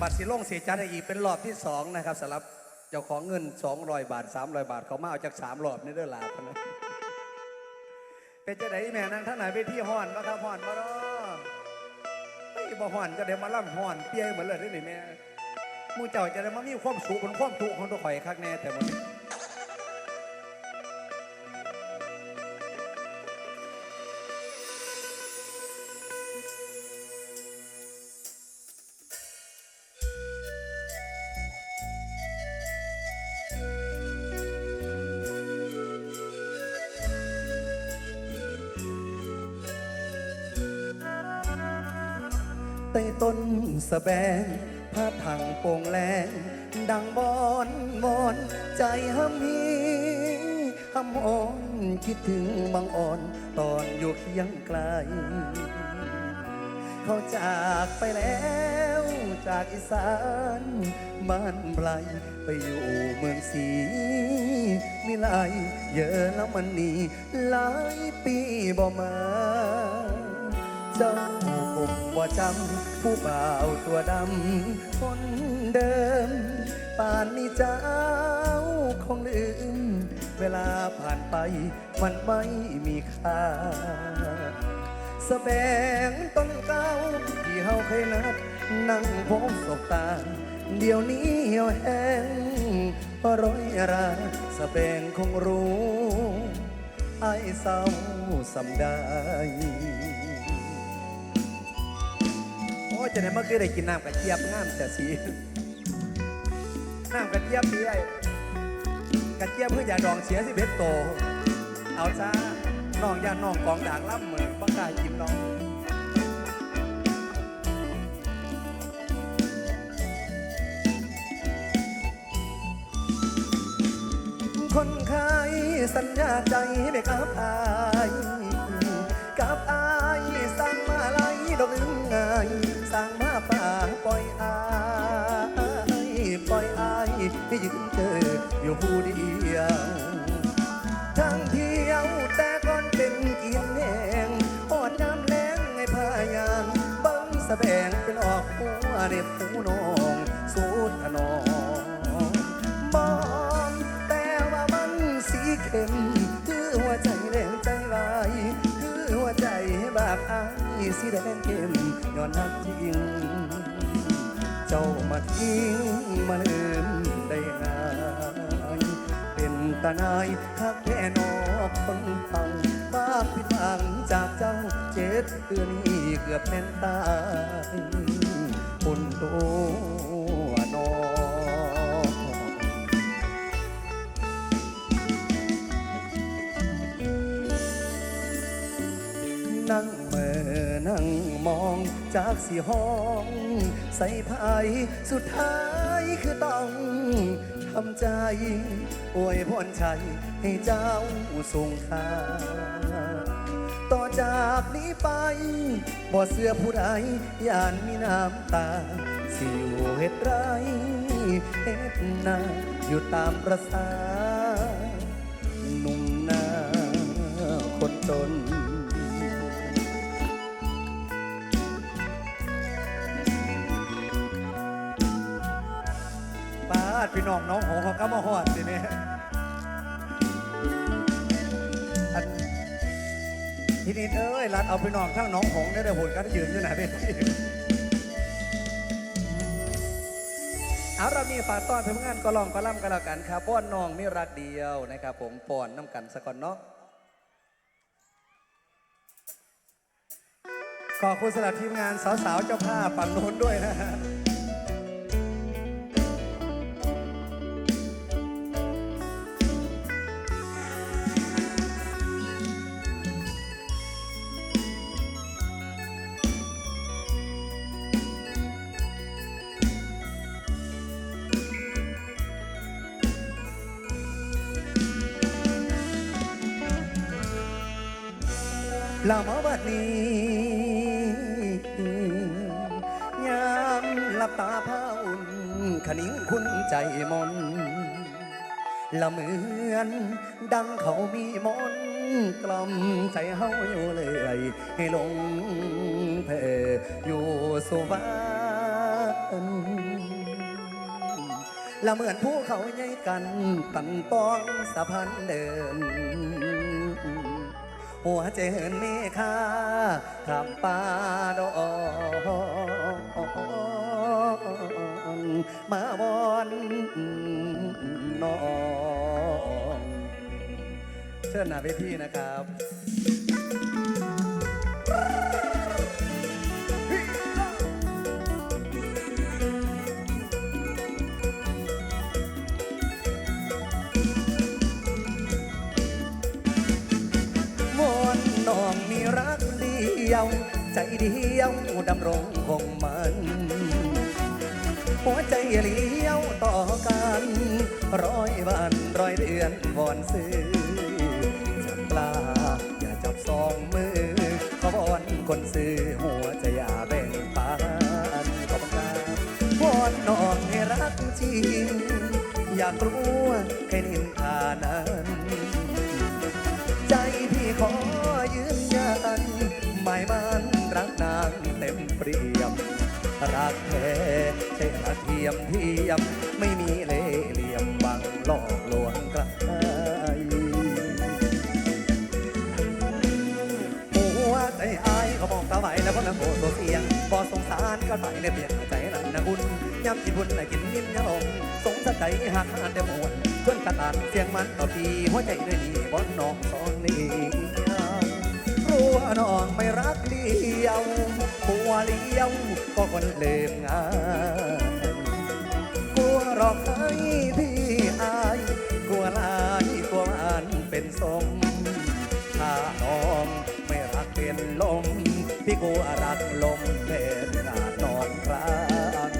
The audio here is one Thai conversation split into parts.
บัตรสีล่งสีจัดให้อีกเป็นรอบที่สองนะครับสำหรับเจ้าของเงิน 200 บาท 300 บาท เขามาเอาจากสามรอบนี่เด้อลาพนะเป็นจะไหนแม่นางท่านไหนไปที่ห่อนมาครับห่อนมาเนาะไอ้ยบ่ห่อนจะได้มาล่ำห่อนเปียเหมือนเลยได้ไหมแม่มูเจ้าจะได้มามีความสุขบนความทุกข์ของตัวข่อยคักแน่แต่มัน ต้นสะแบงพาทางโป่งแรงดังบอนบอนใจห้ำฮีห้ำอ่อนคิดถึงบางอ่อนตอนอยู่เคียงไกล เขาจากไปแล้วจากอีสานบ้านไกลไปอยู่เมืองศรีมิไลเยอะแล้วมันนี่หลายปีบ่มา เจ้าคงว่าจำผู้บ่าวตัวดำคนเดิม ป่านนี้เจ้าคงลืม เวลาผ่านไปมันไม่มีค่าสแบงต้นเก้าที่เฮาเคยนัด นั่งพบสบตา เดี๋ยวนี้เหี่ยวแห้งร้อยราสแบงคงรู้ไอ้เศร้าสำได้ จะไหนเมื่อกี้ได้กินน้ำกระเจี๊ยบงามแต่สีน้ำกระเจี๊ยบดีไอ้กระเจี๊ยบเพื่ออย่าดองเสียสิเบ็ดโต เอาจ้าน้องย่าน้องกองด่างล่ำเหมือนบังกายกินน้องคนไขายสัญญาใจไม่กับอายกับอาย อยู่ผู้เดียว ทั้งเที่ยวแต่ก่อนเป็นกินแหงอดน้ำแรงให้พายางบังสะแบงเป็นออกหัวเด็บหูนองสูดถนอมบอมแต่ว่ามันสีเข้มคือหัวใจแดงใจลายคือหัวใจบากอายสีแดงเข้มย้อนหักจริง เจ้ามาทิ้งมาลืมได้ง่ายเป็น ตานายทักแค่นอกคนฟังบ้าผิดหวังจากเจ้าเจ็ดเดือนนี้เกือบแม่นตายคนโตนอนั่งเมื่อนั่งมองจากสีห้อง ใส่ภายสุดท้ายคือต้องำใจอวยพรชัยให้เจ้าทรงค่าต่อจากนี้ไป บ่เสื้อผู้ใดย่านมีน้ำตา สิอยู่เฮ็ดไรเฮ็ดนาอยู่ตามประสา ดพี่น้องน้องหงเขาก็มาหอดสิเนี่ยอันทีนี้เอ้ยรัดเอาพี่น้องทั้งน้องหงได้แต่ผลกันยืนอยู่ไหนเป็นเอาเรามีฝากต้อนเพื่อนงานก็ลองก็ล่ำกันแล้วกันครับป้อนน้องไมีรักเดียวนะครับ ผมป้อนน้ำกันสะก่อนเนาะขอบคุณสำหรับทีมงานสาวๆเจ้าภาพฝั่งโน้นด้วยนะฮะ ลามาบัดนี้ยามหลับตาผ้าอุ่น ขนิ้งคุณใจมนละเหมือนดังเขามีมนกล่อมใจเฮาอยู่เลย ให้ลงเพออยู่สุวรรณละเหมือนภูเขาใหญ่กันตันต้องสะพานเดิน หัวใจเหินเมฆาขับป่าดอนมาบอนน้องเชิญหน้าเวทีนะครับ ยวใจเดียวดำรงคงมัน หัวใจเลี้ยวต่อกันร้อยวันร้อยเดือนวอนซื้อจับปลาอย่าจับสองมือขอวอนคนซื้อหัวใจอย่าแบ่งปันขอบคุณครับวอนน้องให้รักจริง อย่ากลัวใครนินทานั้น ใจพี่ขอยืนยัน หมายมันรักนางเต็มเปรียบรักแท้ใช่รักเทียมเทียม ไม่มีเล่เหลี่ยมบังหลอกลวงใครหัวใจอายเขาบอกตาไหวแล้วก็นังโกตัวเสียงบอสงสารก็ไปในเปลี่ยกใจนั่นนะคุณย้ำกินบุญน่กินนิ่มยาลงสงสารใจหักหานเดมวนชวนกระตานเสียงมันต่อทีหัวใจด้วยดีบอนน้องสองนี้ รู้ว่าน้องไม่รักเดียวหัวเลี้ยวก็คนเลืมงานกลัวหรอกให้พี่อายกลัวลายกลัวอันเป็นสมถ้าน้องไม่รักเป็นลมพี่กลัวรักลมเป็นราดนอนคราง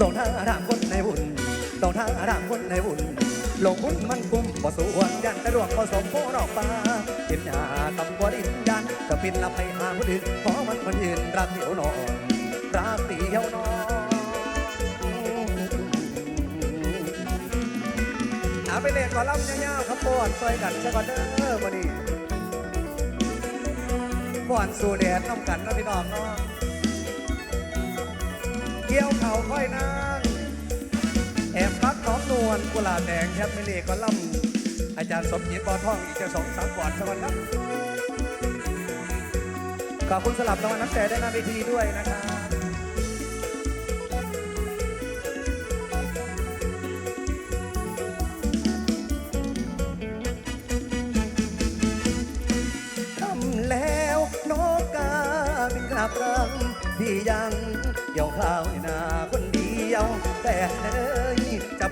ลงท่าทางคนในบุญลงท่าทางคนในบุญ ลงบุญมันกุ้มบ่สวนยันแต่ดวงผสมโพดอกฟ้าเห็นหาตำกว่ดินยันก็ปินละไปหาคนอื่นเพราะมันคนยืนรักเดียวนอนรักเดียวนอนเอาไปเล่นกอล่ำยาวๆครับปอนซอยกันซะก่อนเด้อวันนี้ปอนสู่แดดน้ำกันนะพี่น้องเนาะเกี่ยวเข่าค่อยนา แอบพักน้องนวลกุหลาบแดงแคปมิเล่ก็ล่ำอาจารย์สมจิตบอท่องอีกจะสองสามกอดสวัสดีครับขอบคุณสลับรางวัลน้ำใจได้หน้าเวทีด้วยนะครับ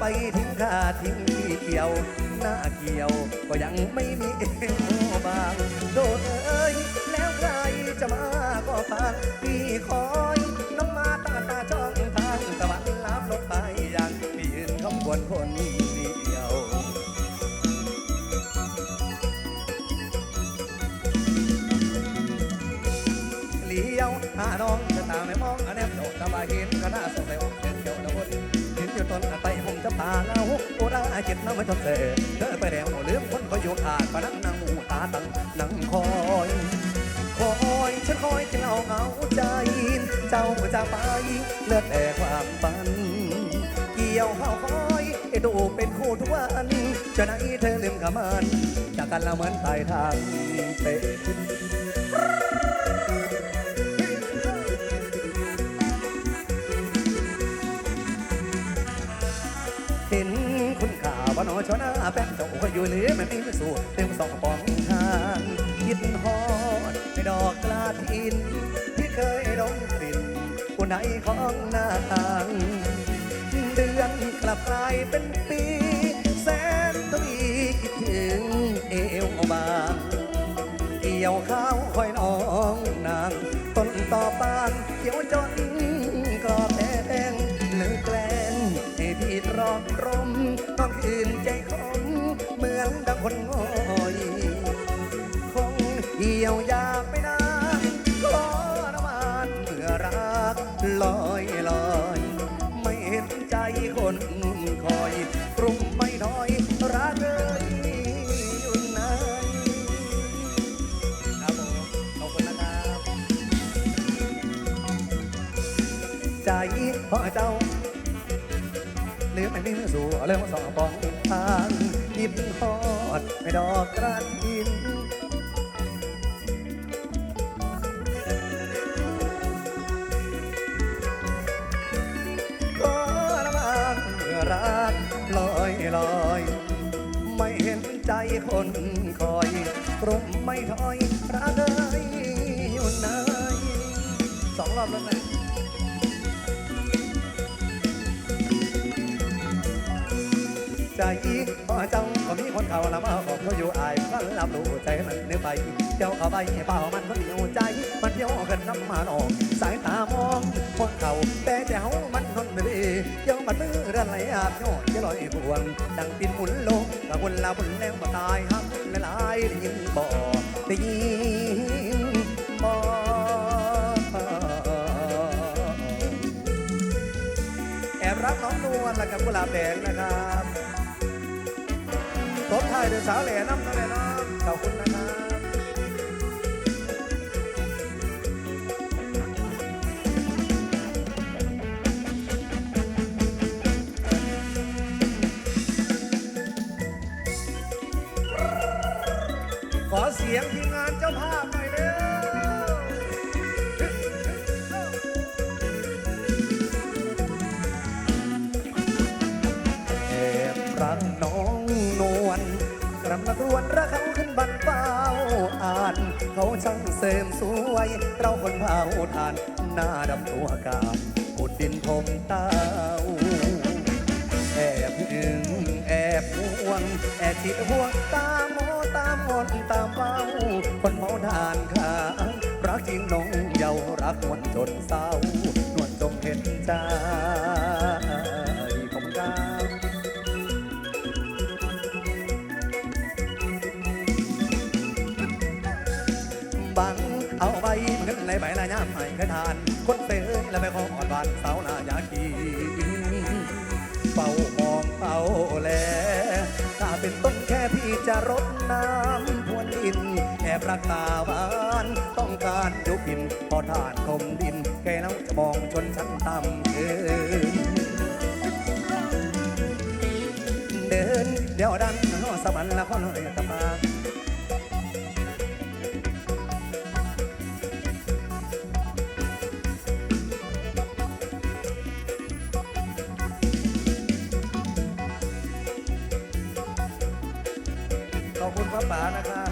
ไปทิ้งข้าทิ้งพี่เกี่ยว หน้าเกี่ยว ก็ยังไม่มีเอวบางโดดเอ้ยแล้วใครจะมาก็ฟังพี่คอยน้องมาตาตาช่องทางตะวันลับลงไปยังพี่ยืนขบวนคนเดียวเลี้ยวหาน้องจะตามไม่มองอันแนบโดดตะบาเห็นก็น่าสงสัยอกเห็นเกี่ จ็บน้ำมันจนเสเธอไปแล้วลืมคนก็อยู่ขาดปนังนั่งหมูตาตั้งนั่งคอยคอยฉันคอยจะเอาเอาใจ เจ้าจะไปเลือดแต่ความฝัน เกี่ยวเข้าคอยไอ้ดูเป็นคู่ทุกวันจะไหนเธอลืมกับมันจากกันแล้วเหมือนตายทางเตะเห็น ชอหน้าแป้งเจ้าก็อยู่เหลือไม่มีไม่สู้เต็มสองปองทางคิดฮอดในดอกกลาทิน ที่เคยดมกลิ่นผู้ใดของหน้าต่างเดือนกลับกลายเป็นปี แสนทวีคิดถึงเอวบางเกี่ยวข้าวคอยน้องนางต้นต่อปานเขียวจน คนงอยคงเหี่ยวยาไปนานขอน้ำมันเมื่อรักลอยลอย ไม่เห็นใจคนคอยปรุงไม่น้อยรักเอ้ยอยู่ไหนครับผมขอบคุณนะครับ ใจพ่อเจ้าหรือไม่มีมือสู่เรื่องสองปองทางยิบฮอ ดไม่ดอกกระถินขอละมันเมื่อรักลอยลอย ไม่เห็นใจคนคอยกลุ่มไม่ถอยรักเอ้ยอยู่ไหนสองรอบแล้วนะ ใจพอเจ้าก็มีคนเขาละมาบอกเขาอยู่อายก็รับรู้ใจมันเนื้อไปเจ้าเอาไปเปล่ามันก็มีหัวใจ มันเที่ยวกันน้ำมันออก สายตามองคนเขาแต่เจ้ามันทนไม่ดีเจ้ามันมือเรื่อไหลอาบโยนจะลอยพวงดังปินหมุนลงกะวนลาบุญแล้วมาตายฮักละลายได้ยินบ่ได้ยินบ่แอบรักน้องนวลและกับกุหลาบแดงนะครับ สาวเหล่น้ำนั่นแหละเนาะขอบคุณนะครับขอเสียงที รำนักรวนรักเขาขึ้นบันเป้าอ่าน เขาช่างเสริมสวย เราคนเผาทาน หน้าดำตัวกามอุดดินผมเต้าแอบหึงแอบห่วง แอบคิดห่วงตามโมตามมนตามเฝ้าคนเมาทานข้างรักจริงน้องเยารักมวนจนเศร้านวลจงเห็นใจานสาวหน้ายากีเฝ้ามองเฝ้าแล ถ้าเป็นต้นแค่พี่จะรดน้ำพวนดิน แอบรักตาหวานต้องการยุบิน พอทานคมดิน แกแล้วจะมองชนชั้นต่ำเกินเดิน เดี๋ยวดันสวรรค์ละคนเลยตะปา คุณพระป๋านะครับ